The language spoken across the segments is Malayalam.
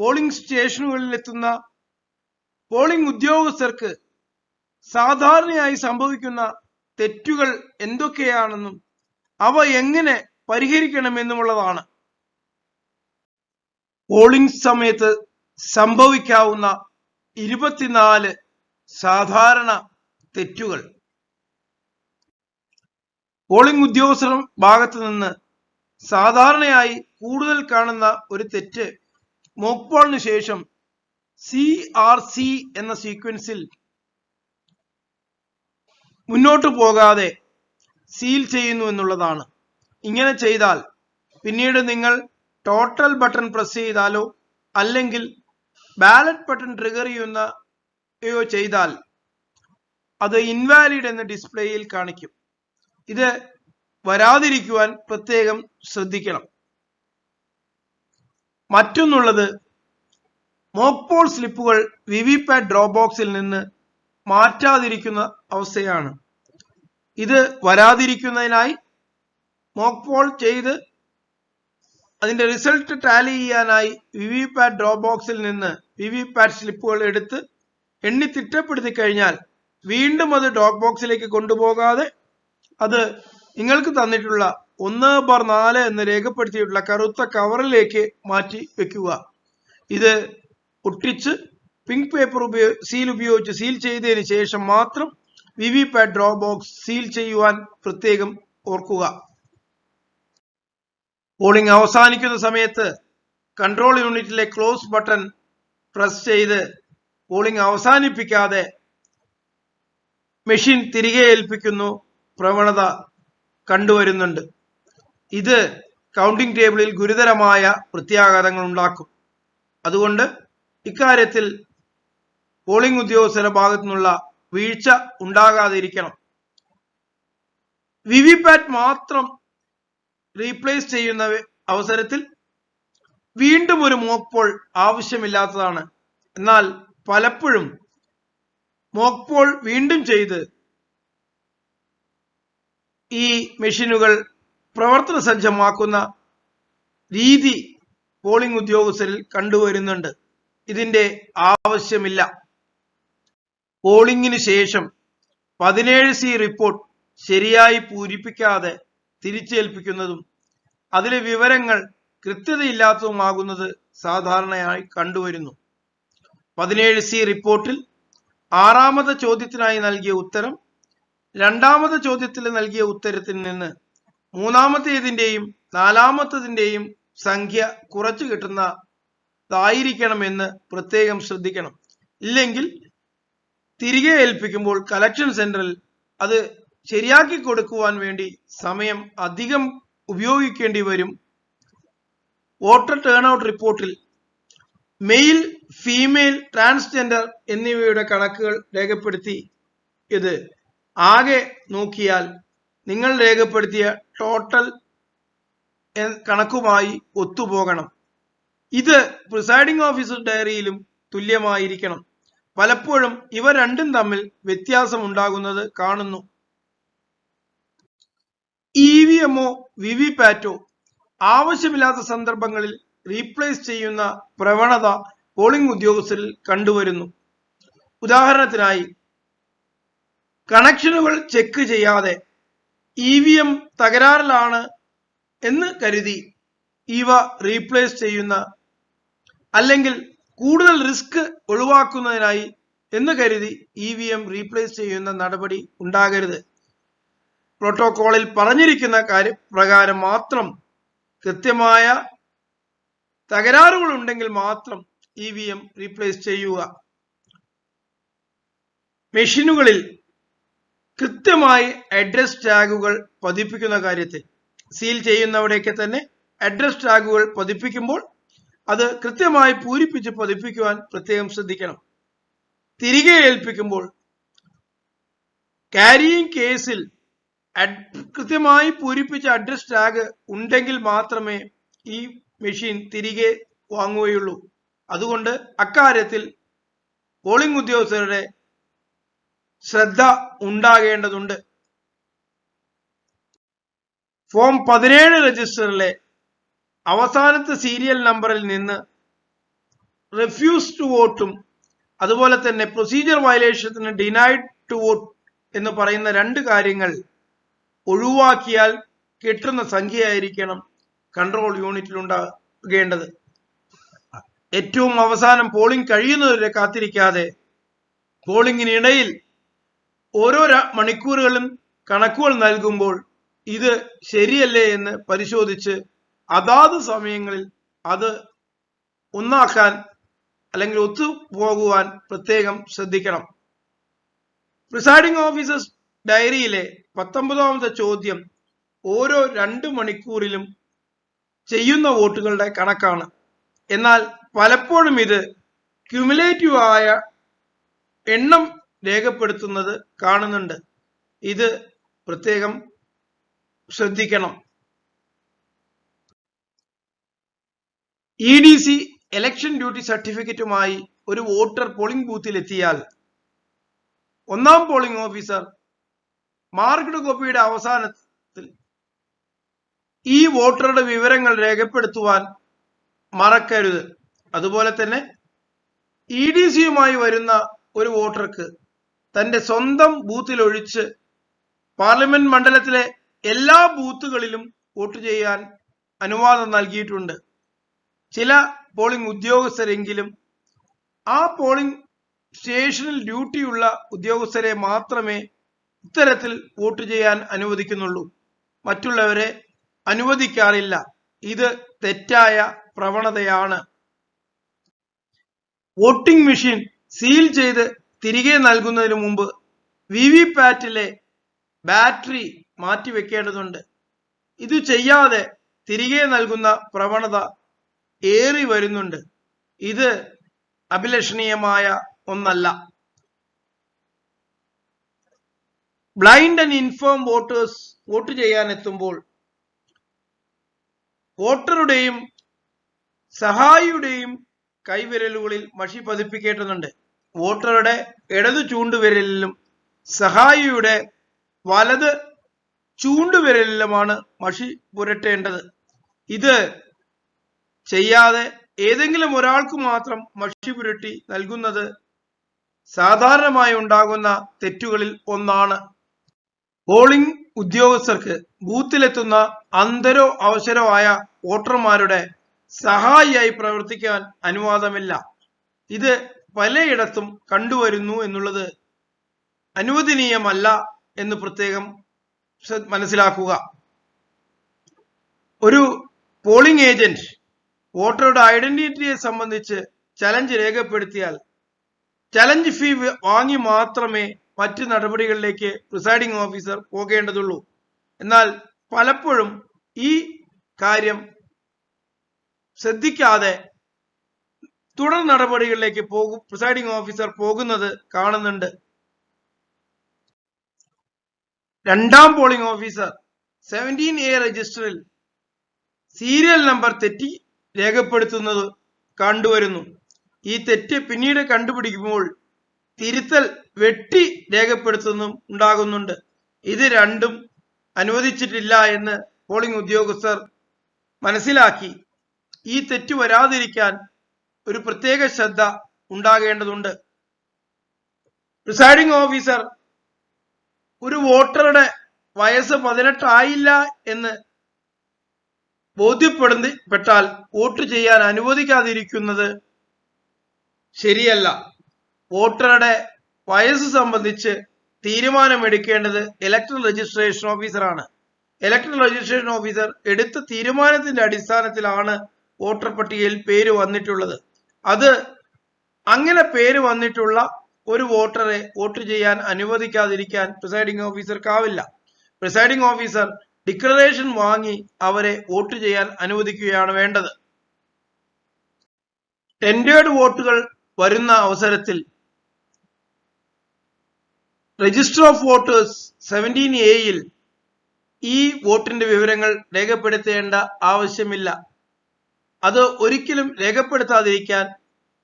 പോളിംഗ് സ്റ്റേഷനുകളിൽ എത്തുന്ന പോളിംഗ് ഉദ്യോഗസ്ഥർക്ക് സാധാരണയായി സംഭവിക്കുന്ന തെറ്റുകൾ എന്തൊക്കെയാണെന്നും അവ എങ്ങനെ പരിഹരിക്കണമെന്നുമുള്ളതാണ്. പോളിംഗ് സമയത്ത് സംഭവിക്കാവുന്ന ഇരുപത്തിനാല് സാധാരണ തെറ്റുകൾ. പോളിംഗ് ഉദ്യോഗസ്ഥർ ഭാഗത്ത് നിന്ന് സാധാരണയായി കൂടുതൽ കാണുന്ന ഒരു തെറ്റ് മോക്ക് പോളിന് ശേഷം സി ആർ സി എന്ന സീക്വൻസിൽ മുന്നോട്ട് പോകാതെ സീൽ ചെയ്യുന്നു എന്നുള്ളതാണ്. ഇങ്ങനെ ചെയ്താൽ പിന്നീട് നിങ്ങൾ ടോട്ടൽ ബട്ടൺ പ്രസ് ചെയ്താലോ അല്ലെങ്കിൽ ബാലറ്റ് ബട്ടൺ ട്രിഗർ ചെയ്യുന്നയോ ചെയ്താൽ അത് ഇൻവാലിഡ് എന്ന ഡിസ്പ്ലേയിൽ കാണിക്കും. ഇത് വരാതിരിക്കുവാൻ പ്രത്യേകം ശ്രദ്ധിക്കണം. മറ്റൊന്നുള്ളത് മോക്പോൾ സ്ലിപ്പുകൾ വി വി പാറ്റ് ഡ്രോപ്പ് ബോക്സിൽ നിന്ന് മാറ്റാതിരിക്കുന്ന അവസ്ഥയാണ്. ഇത് വരാതിരിക്കുന്നതിനായി മോക്പോൾ ചെയ്ത് അതിന്റെ റിസൾട്ട് ടാലി ചെയ്യാനായി വി വി പാറ്റ് ഡ്രോപ്പ് ബോക്സിൽ നിന്ന് വി വി പാറ്റ് സ്ലിപ്പുകൾ എടുത്ത് എണ്ണി തിട്ടപ്പെടുത്തി കഴിഞ്ഞാൽ വീണ്ടും അത് ഡ്രോപ്പ് ബോക്സിലേക്ക് കൊണ്ടുപോകാതെ അത് നിങ്ങൾക്ക് തന്നിട്ടുള്ള ഒന്ന് ബാർ നാല് എന്ന് രേഖപ്പെടുത്തിയിട്ടുള്ള കറുത്ത കവറിലേക്ക് മാറ്റി വെക്കുക. ഇത് ഒട്ടിച്ച് പിങ്ക് പേപ്പർ ഉപയോഗ സീൽ ഉപയോഗിച്ച് സീൽ ചെയ്തതിന് ശേഷം മാത്രം V V PAT drop box seal ചെയ്യുവാൻ പ്രത്യേകം ഓർക്കുക. പോളിംഗ് അവസാനിക്കുന്ന സമയത്ത് കൺട്രോൾ യൂണിറ്റിലെ ക്ലോസ് ബട്ടൺ പ്രസ് ചെയ്ത് പോളിംഗ് അവസാനിപ്പിക്കാതെ മെഷീൻ തിരികെ ഏൽപ്പിക്കുന്നു. പ്രവണത കണ്ടുവരുന്നുണ്ട്. ഇത് കൗണ്ടിംഗ് ടേബിളിൽ ഗുരുതരമായ പ്രത്യാഘാതങ്ങൾ ഉണ്ടാക്കും. അതുകൊണ്ട് ഇക്കാര്യത്തിൽ പോളിംഗ് ഉദ്യോഗസ്ഥരുടെ ഭാഗത്തു നിന്നുള്ള വീഴ്ച ഉണ്ടാകാതിരിക്കണം. വി വി പാറ്റ് മാത്രം റീപ്ലേസ് ചെയ്യുന്ന അവസരത്തിൽ വീണ്ടും ഒരു മോക്ക് പോൾ ആവശ്യമില്ലാത്തതാണ്. എന്നാൽ പലപ്പോഴും മോക്ക് പോൾ വീണ്ടും ചെയ്ത് ഈ മെഷീനുകൾ പ്രവർത്തന സജ്ജമാക്കുന്ന രീതി പോളിംഗ് ഉദ്യോഗസ്ഥരിൽ കണ്ടുവരുന്നുണ്ട്. ഇതിന്റെ ആവശ്യമില്ല. പോളിംഗിന് ശേഷം പതിനേഴ് സി റിപ്പോർട്ട് ശരിയായി പൂരിപ്പിക്കാതെ തിരിച്ചേൽപ്പിക്കുന്നതും അതിലെ വിവരങ്ങൾ കൃത്യതയില്ലാത്തതുമാകുന്നത് സാധാരണയായി കണ്ടുവരുന്നു. പതിനേഴ് സി റിപ്പോർട്ടിൽ ആറാമത് ചോദ്യത്തിനായി നൽകിയ ഉത്തരം രണ്ടാമത് ചോദ്യത്തിൽ നൽകിയ ഉത്തരത്തിൽ നിന്ന് മൂന്നാമത്തേതിന്റെയും നാലാമത്തതിന്റെയും സംഖ്യ കുറച്ചു കിട്ടുന്നതായിരിക്കണമെന്ന് പ്രത്യേകം ശ്രദ്ധിക്കണം. ഇല്ലെങ്കിൽ തിരികെ ഏൽപ്പിക്കുമ്പോൾ കലക്ഷൻ സെന്ററിൽ അത് ശരിയാക്കി കൊടുക്കുവാൻ വേണ്ടി സമയം അധികം ഉപയോഗിക്കേണ്ടി വരും. വോട്ടർ ടേൺ ഔട്ട് റിപ്പോർട്ടിൽ മെയിൽ ഫീമെയിൽ ട്രാൻസ്ജെൻഡർ എന്നിവയുടെ കണക്കുകൾ രേഖപ്പെടുത്തി ഇത് ആകെ നോക്കിയാൽ നിങ്ങൾ രേഖപ്പെടുത്തിയ ടോട്ടൽ കണക്കുമായി ഒത്തുപോകണം. ഇത് പ്രിസൈഡിംഗ് ഓഫീസർ ഡയറിയിലും തുല്യമായിരിക്കണം. പലപ്പോഴും ഇവ രണ്ടും തമ്മിൽ വ്യത്യാസം ഉണ്ടാകുന്നത് കാണുന്നു ഇ വി എമ്മോ വി വി പാറ്റോ ആവശ്യമില്ലാത്ത സന്ദർഭങ്ങളിൽ റീപ്ലേസ് ചെയ്യുന്ന പ്രവണത പോളിംഗ് ഉദ്യോഗസ്ഥരിൽ കണ്ടുവരുന്നു. ഉദാഹരണത്തിനായി കണക്ഷനുകൾ ചെക്ക് ചെയ്യാതെ ഇ വി എം തകരാറിലാണ് എന്ന് കരുതി ഇവ റീപ്ലേസ് ചെയ്യുന്ന അല്ലെങ്കിൽ കൂടുതൽ റിസ്ക് ഒഴിവാക്കുന്നതിനായി എന്ന് കരുതി ഇ വി എം റീപ്ലേസ് ചെയ്യുന്ന നടപടി ഉണ്ടാകരുത്. പ്രോട്ടോകോളിൽ പറഞ്ഞിരിക്കുന്ന കാര്യ പ്രകാരം മാത്രം കൃത്യമായ തകരാറുകൾ ഉണ്ടെങ്കിൽ മാത്രം ഇ വി എം റീപ്ലേസ് ചെയ്യുക. മെഷീനുകളിൽ കൃത്യമായി അഡ്രസ് ടാഗുകൾ പതിപ്പിക്കുന്ന കാര്യത്തിൽ സീൽ ചെയ്യുന്നവിടെയൊക്കെ തന്നെ അഡ്രസ് ടാഗുകൾ പതിപ്പിക്കുമ്പോൾ അത് കൃത്യമായി പൂരിപ്പിച്ച് പതിപ്പിക്കുവാൻ പ്രത്യേകം ശ്രദ്ധിക്കണം. തിരികെ ഏൽപ്പിക്കുമ്പോൾ കാരിയിങ് കേസിൽ കൃത്യമായി പൂരിപ്പിച്ച അഡ്രസ് ടാഗ് ഉണ്ടെങ്കിൽ മാത്രമേ ഈ മെഷീൻ തിരികെ വാങ്ങുകയുള്ളൂ. അതുകൊണ്ട് അക്കാര്യത്തിൽ പോളിംഗ് ഉദ്യോഗസ്ഥരുടെ ശ്രദ്ധ ഉണ്ടാകേണ്ടതുണ്ട്. ഫോം പതിനേഴ് രജിസ്റ്ററിലെ അവസാനത്തെ സീരിയൽ നമ്പറിൽ നിന്ന് റിഫ്യൂസ് ടു വോട്ടും അതുപോലെ തന്നെ പ്രൊസീജിയർ വയലേഷത്തിന് ഡിനൈഡ് ടു വോട്ട് എന്ന് പറയുന്ന രണ്ട് കാര്യങ്ങൾ ഒഴിവാക്കിയാൽ കിട്ടുന്ന സംഖ്യയായിരിക്കണം കൺട്രോൾ യൂണിറ്റിൽ ഉണ്ടാകേണ്ടത്. ഏറ്റവും അവസാനം പോളിംഗ് കഴിയുന്നതുവരെ കാത്തിരിക്കാതെ പോളിംഗിനിടയിൽ ഓരോ മണിക്കൂറുകളും കണക്കുകൾ നൽകുമ്പോൾ ഇത് ശരിയല്ലേ എന്ന് പരിശോധിച്ച് അതാത് സമയങ്ങളിൽ അത് ഒന്നാക്കാൻ അല്ലെങ്കിൽ ഒത്തുപോകുവാൻ പ്രത്യേകം ശ്രദ്ധിക്കണം. പ്രിസൈഡിംഗ് ഓഫീസേഴ്സ് ഡയറിയിലെ പത്തൊമ്പതാമത്തെ ചോദ്യം ഓരോ രണ്ട് മണിക്കൂറിലും ചെയ്യുന്ന വോട്ടുകളുടെ കണക്കാണ്. എന്നാൽ പലപ്പോഴും ഇത് ക്യുമുലേറ്റീവ് ആയ എണ്ണം രേഖപ്പെടുത്തുന്നത് കാണുന്നുണ്ട്. ഇത് പ്രത്യേകം ശ്രദ്ധിക്കണം. E D C election duty സർട്ടിഫിക്കറ്റുമായി ഒരു വോട്ടർ പോളിംഗ് ബൂത്തിൽ എത്തിയാൽ ഒന്നാം പോളിംഗ് ഓഫീസർ മാർക്ക്ഡ് കോപ്പിയുടെ അവസാനത്തിൽ ഈ വോട്ടറുടെ വിവരങ്ങൾ രേഖപ്പെടുത്തുവാൻ മറക്കരുത്. അതുപോലെ തന്നെ ഇ ഡി സിയുമായി വരുന്ന ഒരു വോട്ടർക്ക് തന്റെ സ്വന്തം ബൂത്തിൽ ഒഴിച്ച് പാർലമെന്റ് മണ്ഡലത്തിലെ എല്ലാ ബൂത്തുകളിലും വോട്ട് ചെയ്യാൻ അനുവാദം നൽകിയിട്ടുണ്ട്. ചില പോളിംഗ് ഉദ്യോഗസ്ഥരെങ്കിലും ആ പോളിംഗ് സ്റ്റേഷനിൽ ഡ്യൂട്ടിയുള്ള ഉദ്യോഗസ്ഥരെ മാത്രമേ ഇത്തരത്തിൽ വോട്ട് ചെയ്യാൻ അനുവദിക്കുന്നുള്ളൂ. മറ്റുള്ളവരെ അനുവദിക്കാറില്ല. ഇത് തെറ്റായ പ്രവണതയാണ്. വോട്ടിംഗ് മെഷീൻ സീൽ ചെയ്ത് തിരികെ നൽകുന്നതിന് മുമ്പ് വി വി പാറ്റിലെ ബാറ്ററി മാറ്റിവെക്കേണ്ടതുണ്ട് ഇത് ചെയ്യാതെ തിരികെ നൽകുന്ന പ്രവണത ഏറി വരുന്നുണ്ട്. ഇത് അഭിലഷണീയമായ ഒന്നല്ല. Blind and inform voters vote ചെയ്യാൻ എത്തുമ്പോൾ വോട്ടറുടെയും സഹായിയുടെയും കൈവിരലുകളിൽ മഷി പതിപ്പിക്കേണ്ടതുണ്ട്. വോട്ടറുടെ ഇടതു ചൂണ്ടുവിരലിലും സഹായിയുടെ വലത് ചൂണ്ടുവിരലിലുമാണ് മഷി പുരട്ടേണ്ടത്. ഇത് ചെയ്യാതെ ഏതെങ്കിലും ഒരാൾക്ക് മാത്രം മഷി പുരട്ടി നൽകുന്നത് സാധാരണമായി ഉണ്ടാകുന്ന തെറ്റുകളിൽ ഒന്നാണ്. പോളിംഗ് ഉദ്യോഗസ്ഥർക്ക് ബൂത്തിലെത്തുന്ന അന്തരോ അവസരോ ആയ വോട്ടർമാരുടെ സഹായിയായി പ്രവർത്തിക്കാൻ അനുവാദമില്ല. ഇത് പലയിടത്തും കണ്ടുവരുന്നു എന്നുള്ളത് അനുവദനീയമല്ല എന്ന് പ്രത്യേകം മനസ്സിലാക്കുക. ഒരു പോളിംഗ് ഏജന്റ് വോട്ടറുടെ ഐഡന്റിറ്റിയെ സംബന്ധിച്ച് ചലഞ്ച് രേഖപ്പെടുത്തിയാൽ ചലഞ്ച് ഫീ വാങ്ങി മാത്രമേ മറ്റ് നടപടികളിലേക്ക് പ്രിസൈഡിംഗ് ഓഫീസർ പോകേണ്ടതുള്ളൂ. എന്നാൽ പലപ്പോഴും ഈ കാര്യം ശ്രദ്ധിക്കാതെ തുടർ നടപടികളിലേക്ക് പോകും. പ്രിസൈഡിംഗ് ഓഫീസർ പോകുന്നത് കാണുന്നുണ്ട്. രണ്ടാം പോളിംഗ് ഓഫീസർ സെവന്റീൻ എ രജിസ്റ്ററിൽ സീരിയൽ നമ്പർ തെറ്റി രേഖപ്പെടുത്തുന്നത് കണ്ടുവരുന്നു. ഈ തെറ്റ് പിന്നീട് കണ്ടുപിടിക്കുമ്പോൾ തിരുത്തൽ വെട്ടി രേഖപ്പെടുത്തുന്നതും ഉണ്ടാകുന്നുണ്ട്. ഇത് രണ്ടും അനുവദിച്ചിട്ടില്ല എന്ന് പോളിംഗ് ഉദ്യോഗസ്ഥർ മനസ്സിലാക്കി. ഈ തെറ്റ് വരാതിരിക്കാൻ ഒരു പ്രത്യേക ശ്രദ്ധ ഉണ്ടാകേണ്ടതുണ്ട്. പ്രിസൈഡിംഗ് ഓഫീസർ ഒരു വോട്ടറുടെ വയസ്സ് പതിനെട്ടായില്ല എന്ന് ബോധ്യപ്പെടുന്നപ്പെട്ടാൽ വോട്ട് ചെയ്യാൻ അനുവദിക്കാതിരിക്കുന്നത് ശരിയല്ല. വോട്ടറുടെ വയസ്സ് സംബന്ധിച്ച് തീരുമാനമെടുക്കേണ്ടത് ഇലക്ട്രൽ രജിസ്ട്രേഷൻ ഓഫീസറാണ് ഇലക്ട്രൽ രജിസ്ട്രേഷൻ ഓഫീസർ എടുത്ത തീരുമാനത്തിന്റെ അടിസ്ഥാനത്തിലാണ് വോട്ടർ പട്ടികയിൽ പേര് വന്നിട്ടുള്ളത്. അത് അങ്ങനെ പേര് വന്നിട്ടുള്ള ഒരു വോട്ടറെ വോട്ട് ചെയ്യാൻ അനുവദിക്കാതിരിക്കാൻ പ്രിസൈഡിംഗ് ഓഫീസർക്കാവില്ല പ്രിസൈഡിംഗ് ഓഫീസർ ഡിക്ലറേഷൻ വാങ്ങി അവരെ വോട്ട് ചെയ്യാൻ അനുവദിക്കുകയാണ് വേണ്ടത്. ടെൻഡേർഡ് വോട്ടുകൾ വരുന്ന അവസരത്തിൽ രജിസ്റ്റർ ഓഫ് വോട്ടേഴ്സ് സെവന്റീൻ എയിൽ ഈ വോട്ടിന്റെ വിവരങ്ങൾ രേഖപ്പെടുത്തേണ്ട ആവശ്യമില്ല. അത് ഒരിക്കലും രേഖപ്പെടുത്താതിരിക്കാൻ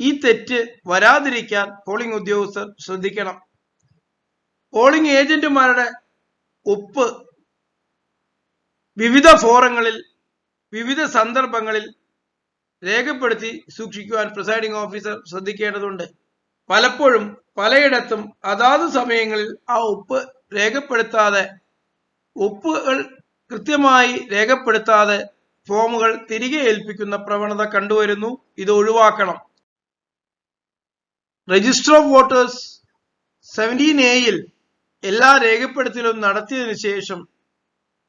ഈ തെറ്റ് വരാതിരിക്കാൻ പോളിംഗ് ഉദ്യോഗസ്ഥർ ശ്രദ്ധിക്കണം. പോളിംഗ് ഏജന്റുമാരുടെ ഒപ്പ് വിവിധ ഫോറങ്ങളിൽ വിവിധ സന്ദർഭങ്ങളിൽ രേഖപ്പെടുത്തി സൂക്ഷിക്കുവാൻ പ്രിസൈഡിംഗ് ഓഫീസർ ശ്രദ്ധിക്കേണ്ടതുണ്ട്. പലപ്പോഴും പലയിടത്തും അതാത് സമയങ്ങളിൽ ആ ഒപ്പ് രേഖപ്പെടുത്താതെ ഒപ്പുകൾ കൃത്യമായി രേഖപ്പെടുത്താതെ ഫോമുകൾ തിരികെ ഏൽപ്പിക്കുന്ന പ്രവണത കണ്ടുവരുന്നു. ഇത് ഒഴിവാക്കണം. രജിസ്റ്റർ ഓഫ് വോട്ടേഴ്സ് സെവന്റീൻ എയിൽ എല്ലാ രേഖപ്പെടുത്തലും നടത്തിയതിനു ശേഷം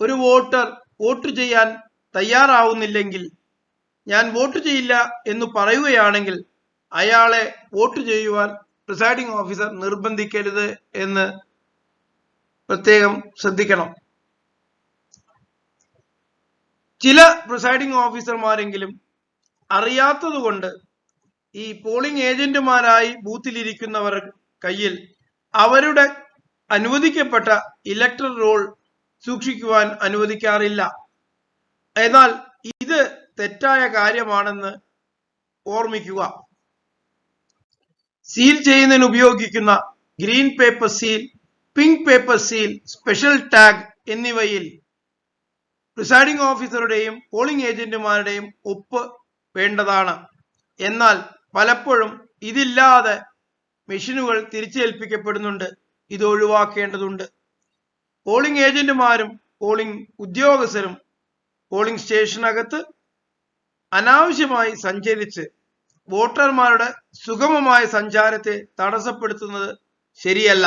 ഒരു വോട്ടർ വോട്ട് ചെയ്യാൻ തയ്യാറാവുന്നില്ലെങ്കിൽ ഞാൻ വോട്ട് ചെയ്യില്ല എന്ന് പറയുകയാണെങ്കിൽ അയാളെ വോട്ട് ചെയ്യുവാൻ പ്രിസൈഡിംഗ് ഓഫീസർ നിർബന്ധിക്കരുത് എന്ന് പ്രത്യേകം ശ്രദ്ധിക്കണം. ചില പ്രിസൈഡിംഗ് ഓഫീസർമാരെങ്കിലും അറിയാത്തതുകൊണ്ട് ഈ പോളിംഗ് ഏജന്റുമാരായി ബൂത്തിലിരിക്കുന്നവർ കയ്യിൽ അവരുടെ അനുവദിക്കപ്പെട്ട ഇലക്ട്രൽ റോൾ സൂക്ഷിക്കുവാൻ അനുവദിക്കാറില്ല. എന്നാൽ ഇത് തെറ്റായ കാര്യമാണെന്ന് ഓർമ്മിക്കുക. സീൽ ചെയ്യുന്നതിന് ഉപയോഗിക്കുന്ന green paper seal pink paper seal special tag എന്നിവയിൽ പ്രിസൈഡിംഗ് ഓഫീസറുടെയും പോളിംഗ് ഏജന്റുമാരുടെയും ഒപ്പ് വേണ്ടതാണ്. എന്നാൽ പലപ്പോഴും ഇതില്ലാതെ മെഷീനുകൾ തിരിച്ചേൽപ്പിക്കപ്പെടുന്നുണ്ട്. ഇത് ഒഴിവാക്കേണ്ടതുണ്ട്. പോളിംഗ് ഏജന്റുമാരും പോളിംഗ് ഉദ്യോഗസ്ഥരും പോളിംഗ് സ്റ്റേഷനകത്ത് അനാവശ്യമായി സഞ്ചരിച്ച് വോട്ടർമാരുടെ സുഗമമായ സഞ്ചാരത്തെ തടസ്സപ്പെടുത്തുന്നത് ശരിയല്ല.